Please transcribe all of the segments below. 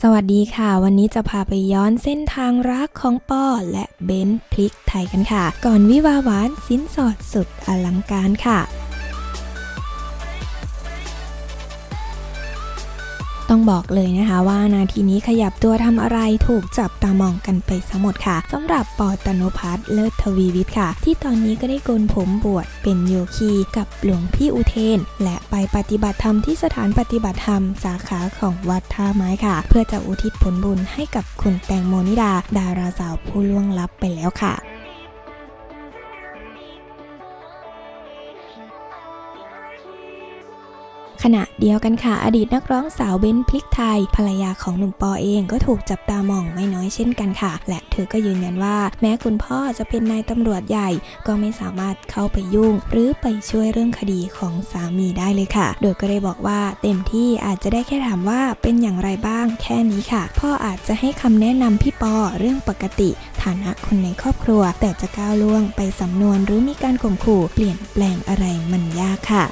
สวัสดีค่ะ วันนี้จะพาไปย้อนเส้นทางรักของป้อและเบนพลิกไทยกันค่ะ ก่อนวิวาหวานสินสอดสุดอลังการค่ะ ต้องบอกเลยนะคะว่านาทีนี้ขยับตัวทำอะไรถูกจับตามองกันไปสมดค่ะสำหรับปอตนุพัฒน์เลิศทวีวิทย์ค่ะ ที่ตอนนี้ก็ได้โกนผมบวชเป็นโยคีกับหลวงพี่อุเทน และไปปฏิบัติธรรมที่สถานปฏิบัติธรรมสาขาของวัดท่าไม้ค่ะ เพื่อจะอุทิศผลบุญให้กับคุณแตงโมนิดา ดาราสาวผู้ล่วงลับไปแล้วค่ะ ขณะเดียวกันค่ะอดีตนักร้องสาวเบนพลิกไทย ภรรยาของหนุ่มปอเองก็ถูกจับตามองไม่น้อยเช่นกันค่ะ และเธอก็ยืนยันว่า แม้คุณพ่อจะเป็นนายตำรวจใหญ่ ก็ไม่สามารถเข้าไปยุ่ง หรือไปช่วยเรื่องคดีของสามีได้เลยค่ะ โดยก็ได้บอกว่าเต็มที่อาจจะได้แค่ถามว่าเป็นอย่างไรบ้างแค่นี้ค่ะ พ่ออาจจะให้คำแนะนำพี่ปอเรื่องปกติ ฐานะคนในครอบครัว แต่จะก้าวล่วงไปสำนวนหรือมีการข่มขู่เปลี่ยนแปลงอะไรมันยากค่ะ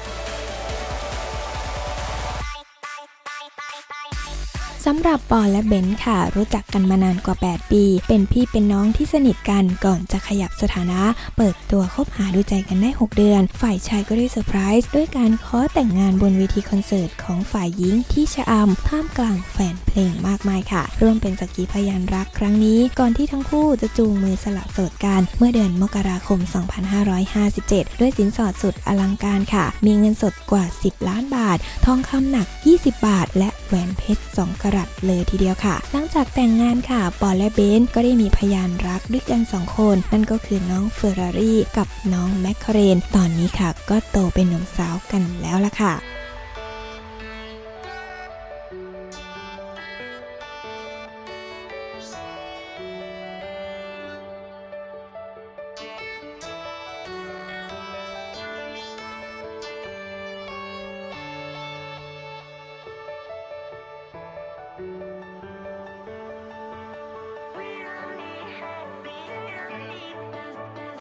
สำหรับปอและเบนค่ะ รู้จักกันมานานกว่า 8 ปี เป็นพี่เป็นน้องที่สนิทกันก่อนจะขยับสถานะ เปิดตัวคบหาดูใจกันได้ 6 เดือน ฝ่ายชายก็ได้เซอร์ไพรส์ด้วยการขอแต่งงานบนเวทีคอนเสิร์ตของฝ่ายหญิงที่ชะอำท่ามกลางแฟนเพลงมากมายค่ะ ร่วมเป็นสักขีพยานรักครั้งนี้ ก่อนที่ทั้งคู่จะจูงมือสละโสดกัน เมื่อเดือนมกราคม 2557 ด้วยสินสอดสุดอลังการค่ะ มีเงินสดกว่า 10 ล้านบาท ทองคำหนัก 20 บาท และแหวนเพชร 2กรัตเลยทีเดียวค่ะ หลังจากแต่งงานค่ะ ปอและเบนก็ได้มีพยานรักด้วยกัน2คน นั่นก็คือน้องเฟอร์รารี่กับน้องแมคเคเรน ตอนนี้ค่ะ ก็โตเป็นหนุ่มสาวกันแล้วล่ะค่ะ